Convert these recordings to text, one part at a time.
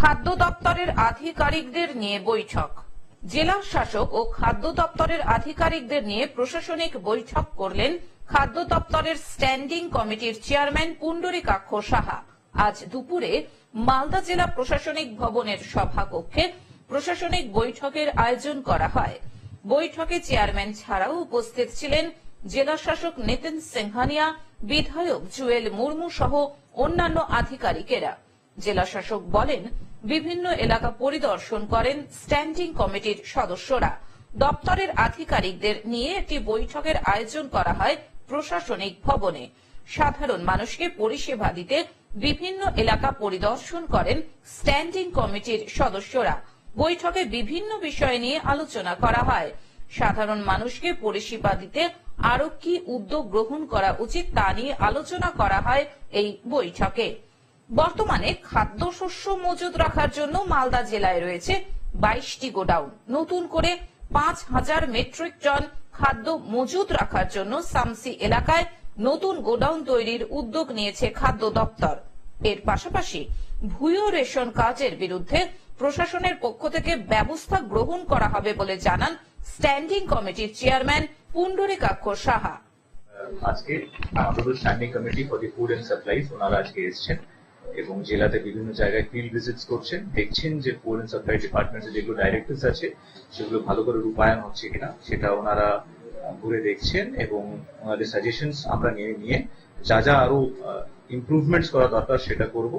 খাদ্য দপ্তরের আধিকারিকদের নিয়ে বৈঠক। জেলা শাসক ও খাদ্য দপ্তরের আধিকারিকদের নিয়ে প্রশাসনিক বৈঠক করলেন খাদ্য দপ্তরের স্ট্যান্ডিং কমিটির চেয়ারম্যান পুণ্ডরীকাক্ষ সাহা। আজ দুপুরে মালদা জেলা প্রশাসনিক ভবনের সভাকক্ষে প্রশাসনিক বৈঠকের আয়োজন করা হয়। বৈঠকে চেয়ারম্যান ছাড়াও উপস্থিত ছিলেন জেলা শাসক নিতিন সিংহানিয়া, বিধায়ক জুয়েল মুর্মু সহ অন্যান্য আধিকারিকেরা। জেলা শাসক বলেন, বিভিন্ন এলাকা পরিদর্শন করেন স্ট্যান্ডিং কমিটির সদস্যরা। দপ্তরের আধিকারিকদের নিয়ে একটি বৈঠকের আয়োজন করা হয় প্রশাসনিক ভবনে। সাধারণ মানুষকে পরিষেবা দিতে বিভিন্ন এলাকা পরিদর্শন করেন স্ট্যান্ডিং কমিটির সদস্যরা। বৈঠকে বিভিন্ন বিষয় নিয়ে আলোচনা করা হয়। সাধারণ মানুষকে পরিষেবা দিতে আরও কি উদ্যোগ গ্রহণ করা উচিত তা নিয়ে আলোচনা করা হয় এই বৈঠকে। বর্তমানে খাদ্যশস্য মজুদ রাখার জন্য মালদা জেলায় রয়েছে বাইশটি গোডাউন। নতুন করে পাঁচ হাজার মেট্রিক টন খাদ্য মজুদ রাখার জন্য সামসি এলাকায় নতুন গোডাউন তৈরির উদ্যোগ নিয়েছে খাদ্য দপ্তর। এর পাশাপাশি ভুয়ো রেশন কার্ডের বিরুদ্ধে প্রশাসনের পক্ষ থেকে ব্যবস্থা গ্রহণ করা হবে বলে জানান স্ট্যান্ডিং কমিটির চেয়ারম্যান পুণ্ডরীকাক্ষ সাহা। আজকে আমাদের standing committee for the food and supplies ওনারা আজকে এসেছেন। এবং জেলাতে বিভিন্ন জায়গায় ফিল্ড ভিজিটস করছেন। দেখছেন যে ফুড এন্ড সাপ্লাই ডিপার্টমেন্টের যেগুলো ডাইরেক্টিভস আছে, সেগুলো ভালো করে রূপায়ণ হচ্ছে কিনা, সেটা ওনারা ঘুরে দেখছেন এবং ওনাদের সাজেশনস আমরা নিয়ে নিয়ে যা যা আরও ইমপ্রুভমেন্টস করা দরকার সেটা করব।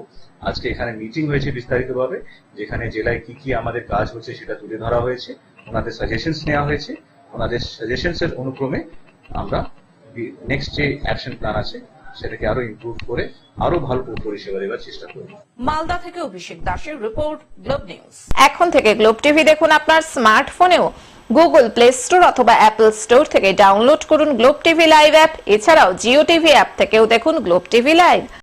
আজকে এখানে মিটিং হয়েছে বিস্তারিতভাবে, যেখানে জেলায় কি কি আমাদের কাজ হচ্ছে সেটা তুলে ধরা হয়েছে। ওনাদের সাজেশনস নেওয়া হয়েছে। ওনাদের সাজেশনস এর অনুক্রমে আমরা নেক্সট যে অ্যাকশন প্ল্যান আছে সেটাকে আরও ইমপ্রুভ করে আরও ভালো পরিষেবা দেওয়ার চেষ্টা করব। মালদা থেকে অভিষেক দাসের রিপোর্ট গ্লোব নিউজ এখন থেকে গ্লোব টিভি দেখুন আপনার স্মার্টফোনেও গুগল প্লে স্টোর অথবা অ্যাপল স্টোর থেকে ডাউনলোড করুন গ্লোব টিভি লাইভ অ্যাপ এছাড়াও জিও টিভি অ্যাপ থেকেও দেখুন গ্লোব টিভি লাইভ